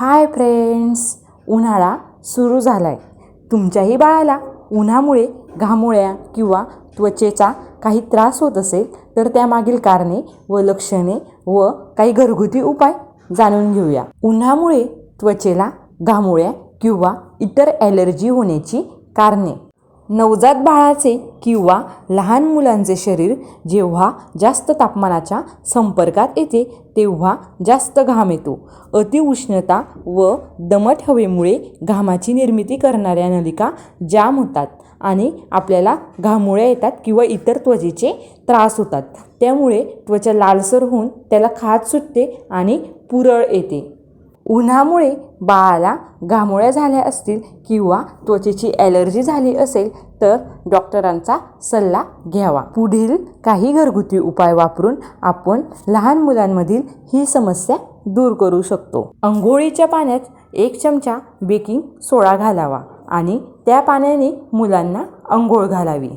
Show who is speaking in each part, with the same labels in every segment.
Speaker 1: Hi friends उन्हाळा सुरू झाला आहे तुमच्याही बाळाला उन्हामुळे घामोळ्या किंवा त्वचेचा काही त्रास होत असेल तर त्यामागील कारणे व लक्षणे व काही घरगुती उपाय जाणून घेऊया. उन्हामुळे त्वचेला घामोळ्या किंवा इतर ॲलर्जी होण्याची कारणे. नवजात बाळाचे किंवा लहान मुलांचे शरीर जेव्हा जास्त तापमानाच्या संपर्कात येते तेव्हा जास्त घाम येतो. अतिउष्णता व दमट हवेमुळे घामाची निर्मिती करणाऱ्या नलिका जाम होतात आणि आपल्याला घामोळ्या येतात किंवा इतर त्वचेचे त्रास होतात. त्यामुळे त्वचा लालसर होऊन त्याला खाज सुटते आणि पुरळ येते. उन्हामुळे बाळाला घामोळ्या झाल्या असतील किंवा त्वचेची ॲलर्जी झाली असेल तर डॉक्टरांचा सल्ला घ्यावा. पुढील काही घरगुती उपाय वापरून आपण लहान मुलांमधील ही समस्या दूर करू शकतो. अंघोळीच्या पाण्यात एक चमचा बेकिंग सोडा घालावा आणि त्या पाण्याने मुलांना अंघोळ घालावी.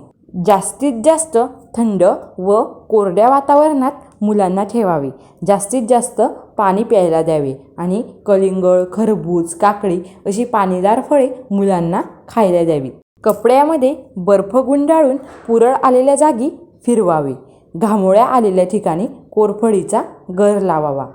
Speaker 1: जास्तीत जास्त थंड व कोरड्या वातावरणात मुलांना ठेवावे. जास्तीत जास्त पाणी प्यायला द्यावे आणि कलिंगड खरबूज काकडी अशी पाणीदार फळे मुलांना खायला द्यावीत. कपड्यामध्ये बर्फ गुंडाळून पुरळ आलेल्या जागी फिरवावे. घामोळ्या आलेल्या ठिकाणी कोरफडीचा गर लावावा.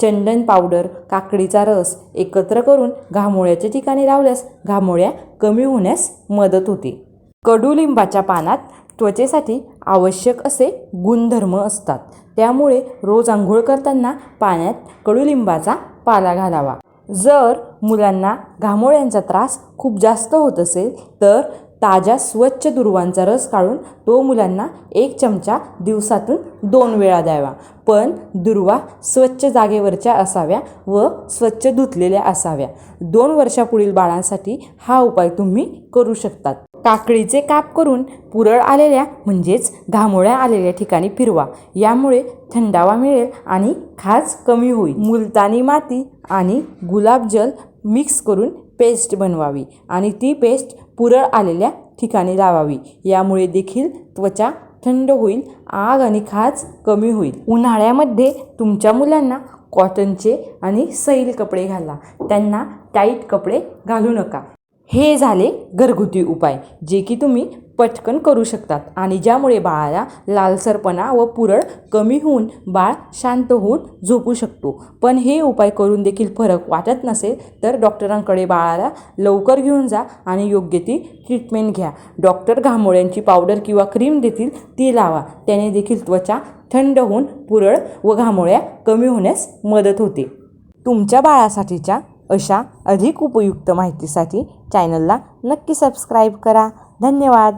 Speaker 1: चंदन पावडर काकडीचा रस एकत्र करून घामोळ्याच्या ठिकाणी लावल्यास घामोळ्या कमी होण्यास मदत होते. कडुलिंबाच्या पानात त्वचेसाठी आवश्यक असे गुणधर्म असतात. त्यामुळे रोज आंघोळ करताना पाण्यात कडुलिंबाचा पाला घालावा. जर मुलांना घामोळ्यांचा त्रास खूप जास्त होत असेल तर ताज्या स्वच्छ दुर्वांचा रस काढून तो मुलांना एक चमचा दिवसातून दोन वेळा द्यावा. पण दुर्वा स्वच्छ जागेवरच्या असाव्या व स्वच्छ धुतलेल्या असाव्या. दोन वर्षापुढील बाळांसाठी हा उपाय तुम्ही करू शकतात. काकडीचे काप करून पुरळ आलेल्या म्हणजेच घामोळ्या आलेल्या ठिकाणी फिरवा. यामुळे थंडावा मिळेल आणि खाज कमी होईल. मुलतानी माती आणि गुलाबजल मिक्स करून पेस्ट बनवावी आणि ती पेस्ट पुरळ आलेल्या ठिकाणी लावावी. यामुळे देखील त्वचा थंड होईल आग आणि खाज कमी होईल. उन्हाळ्यामध्ये तुमच्या मुलांना कॉटनचे आणि सैल कपडे घाला. त्यांना टाईट कपडे घालू नका. हे झाले घरगुती उपाय जे की तुम्ही पटकन करू शकतात आणि ज्यामुळे बाळाला लालसरपणा व पुरळ कमी होऊन बाळ शांत होऊन झोपू शकतो. पण हे उपाय करून देखील फरक वाटत नसेल तर डॉक्टरांकडे बाळाला लवकर घेऊन जा आणि योग्य ती ट्रीटमेंट घ्या. डॉक्टर घामोळ्यांची पावडर किंवा क्रीम देतील ती लावा. त्याने देखील त्वचा थंड होऊन पुरळ व घामोळ्या कमी होण्यास मदत होते. तुमच्या बाळासाठीच्या अशा अधिक उपयुक्त माहितीसाठी चॅनलला नक्की सबस्क्राईब करा. धन्यवाद.